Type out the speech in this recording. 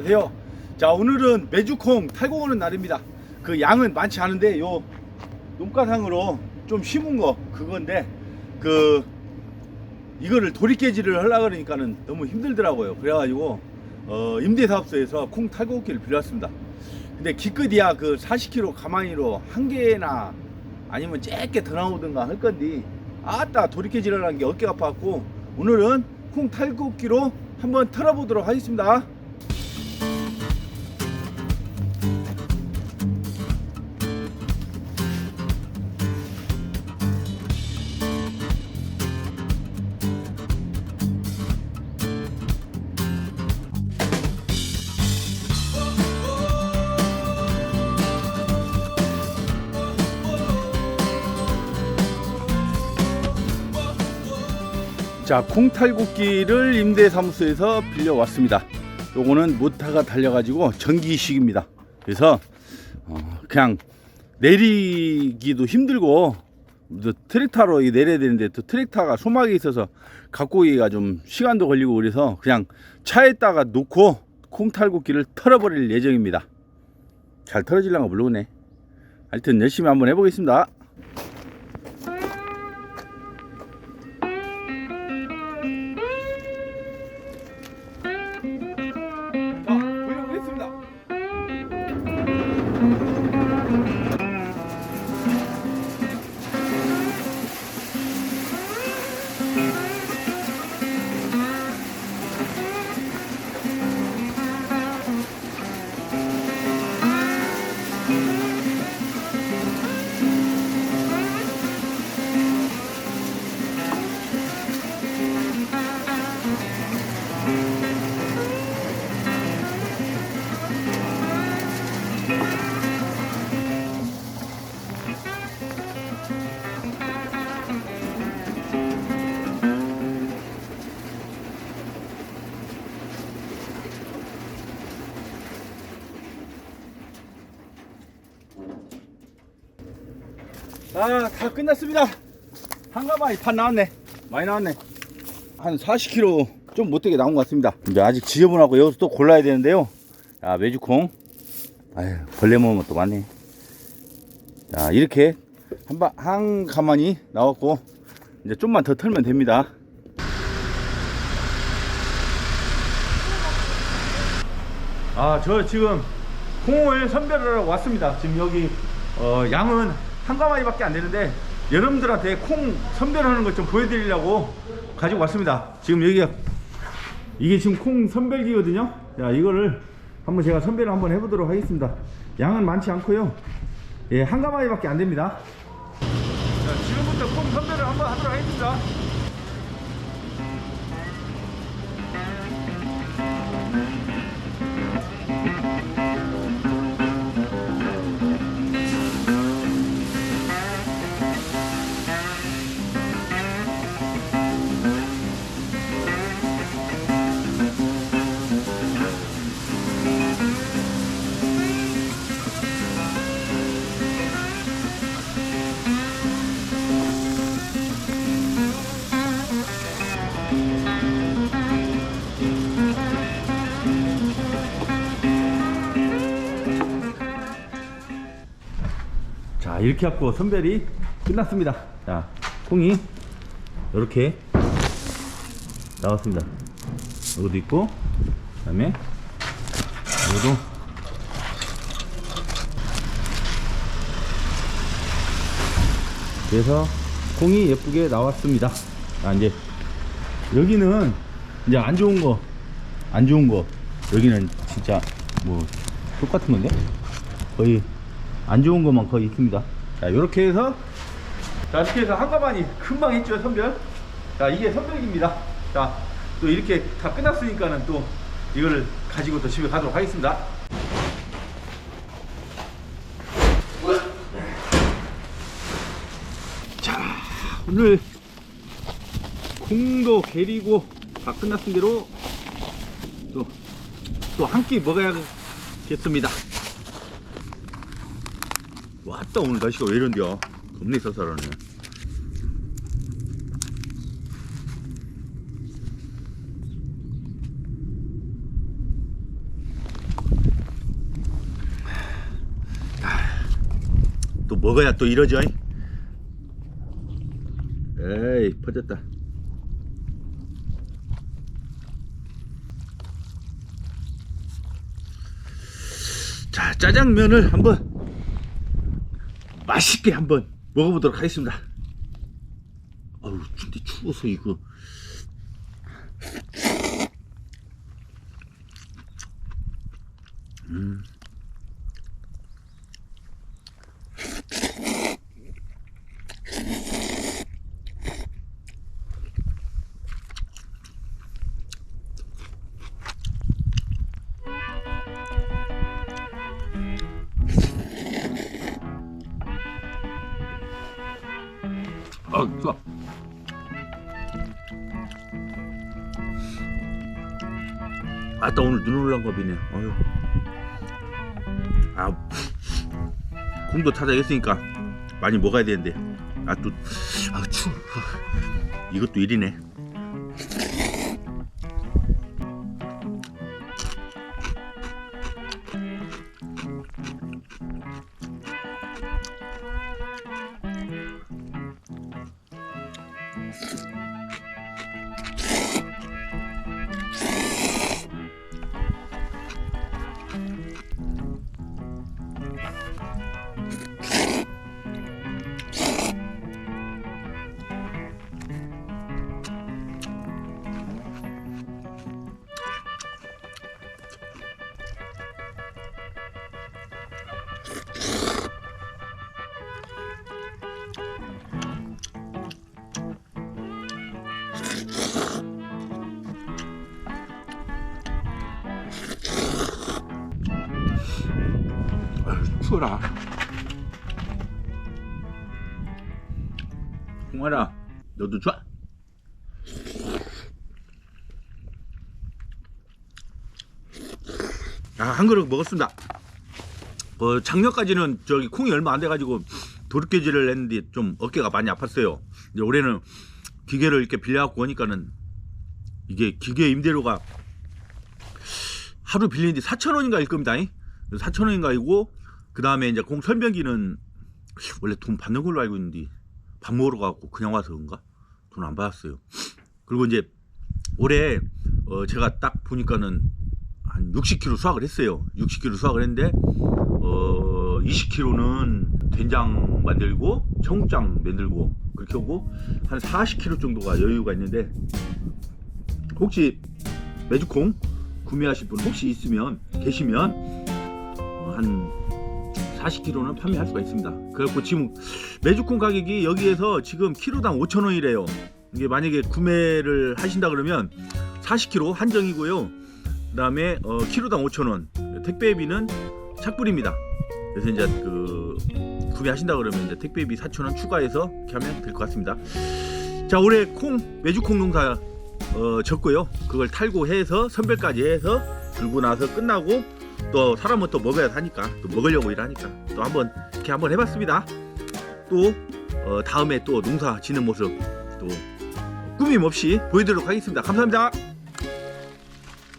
안녕하세요. 자 오늘은 메주콩 탈고 오는 날입니다. 그 양은 많지 않은데 요 농가상으로 좀 심은 거 그건데 그 이거를 도리깨질을 하려 그러니까는 너무 힘들더라고요. 그래가지고 어, 임대사업소에서 콩 탈곡기를 빌렸습니다. 근데 기껏이야 그 40kg 가만히로 한 개나 아니면 짧게 더 나오든가 할 건데 아따 도리깨질을 하는 게 어깨가 아파갖고 오늘은 콩 탈곡기로 한번 털어보도록 하겠습니다. 자, 콩탈곡기를 임대사무소에서 빌려왔습니다. 요거는 모터가 달려가지고 전기식입니다. 그래서 어, 그냥 내리기도 힘들고 또 트랙터로 이 내려야 되는데 또 트랙터가 소막이 있어서 갖고 오기가 좀 시간도 걸리고 그래서 그냥 차에다가 놓고 콩탈곡기를 털어버릴 예정입니다. 잘 털어질랑가 모르겠네. 하여튼 열심히 한번 해보겠습니다. 아, 다 끝났습니다. 한가마이 반 나왔네. 많이 나왔네. 한 40kg 좀 못되게 나온 것 같습니다. 이제 아직 지저분하고 여기서 또 골라야 되는데요. 자, 메주콩. 아유, 벌레 먹은 것도 많네. 자, 이렇게 한, 바, 한 가만히 나왔고, 이제 좀만 더 털면 됩니다. 아, 저 지금 콩을 선별하러 왔습니다. 지금 여기 어, 양은 한 가마니밖에 안 되는데 여러분들한테 콩 선별하는 것 좀 보여드리려고 가지고 왔습니다. 지금 여기가 이게 지금 콩 선별기거든요. 자, 이거를 한번 제가 선별을 한번 해보도록 하겠습니다. 양은 많지 않고요. 예, 한 가마니밖에 안 됩니다. 자, 지금부터 콩 선별을 한번 하도록 하겠습니다. 자 이렇게 갖고 선별이 끝났습니다. 자 콩이 이렇게 나왔습니다. 여기도 있고 그 다음에 여기도 그래서 콩이 예쁘게 나왔습니다. 아 이제 여기는 이제 안 좋은 거 안 좋은 거. 여기는 진짜 뭐 똑같은 건데? 거의 안 좋은 것만 거의 있습니다. 자, 이렇게 해서 자, 이렇게 해서 한가만이 금방 했죠, 선별. 자, 이게 선별기입니다. 자, 또 이렇게 다 끝났으니까는 또 이거를 가지고 또 집에 가도록 하겠습니다. 자, 오늘 콩도 게리고 다 끝났은 대로 또 또 한 끼 먹어야겠습니다. 춥다 오늘 날씨가 왜 이런데요 겁내 쌀쌀하네. 아, 또 먹어야 또 이러죠 에이 퍼졌다. 자 짜장면을 한번 맛있게 한번 먹어보도록 하겠습니다. 어우 근데 추워서 이거 음. 아, 좋아. 아따 오늘 눈 올라온 거 비네. 어휴. 아, 콩도 찾아겠으니까 많이 먹어야 되는데. 아 또, 아 추워. 이것도 일이네. 추워라. 홍아라, 너도 좋아? 아, 한 그릇 먹었습니다. 어, 작년까지는 저기 콩이 얼마 안 돼가지고 도르깨질을 했는데 좀 어깨가 많이 아팠어요. 이제 올해는 기계를 이렇게 빌려갖고 오니까는 이게 기계 임대료가 하루 빌리는데 4,000원인가 일 겁니다. 4,000원인가 이고 그 다음에 이제 공 설명기는 원래 돈 받는 걸로 알고 있는데 밥 먹으러 가고 그냥 와서 그런가 돈 안 받았어요. 그리고 이제 올해 어 제가 딱 보니까는 한 60kg 수확을 했어요. 60kg 수확을 했는데 어 20kg는 된장 만들고 청국장 만들고 그렇게 하고 한 40kg 정도가 여유가 있는데 혹시 메주콩 구매하실 분 혹시 있으면 계시면 어, 한 40kg는 판매할 수가 있습니다. 그래갖고 지금 메주콩 가격이 여기에서 지금 키로당 5,000원이래요. 이게 만약에 구매를 하신다 그러면 40kg 한정이고요. 그 다음에 어, 키로당 5,000원. 택배비는 착불입니다. 그래서 이제 그 구매하신다 그러면 이제 택배비 4,000원 추가해서 이렇게 하면 될 것 같습니다. 자 올해 콩 메주콩 농사 어, 졌고요. 그걸 탈고 해서 선별까지 해서 들고 나서 끝나고 또 사람은 또 먹어야 하니까 또 먹으려고 일하니까 또 한번 이렇게 한번 해봤습니다. 또 어, 다음에 또 농사 지는 모습 또 꾸밈 없이 보여드리도록 하겠습니다. 감사합니다.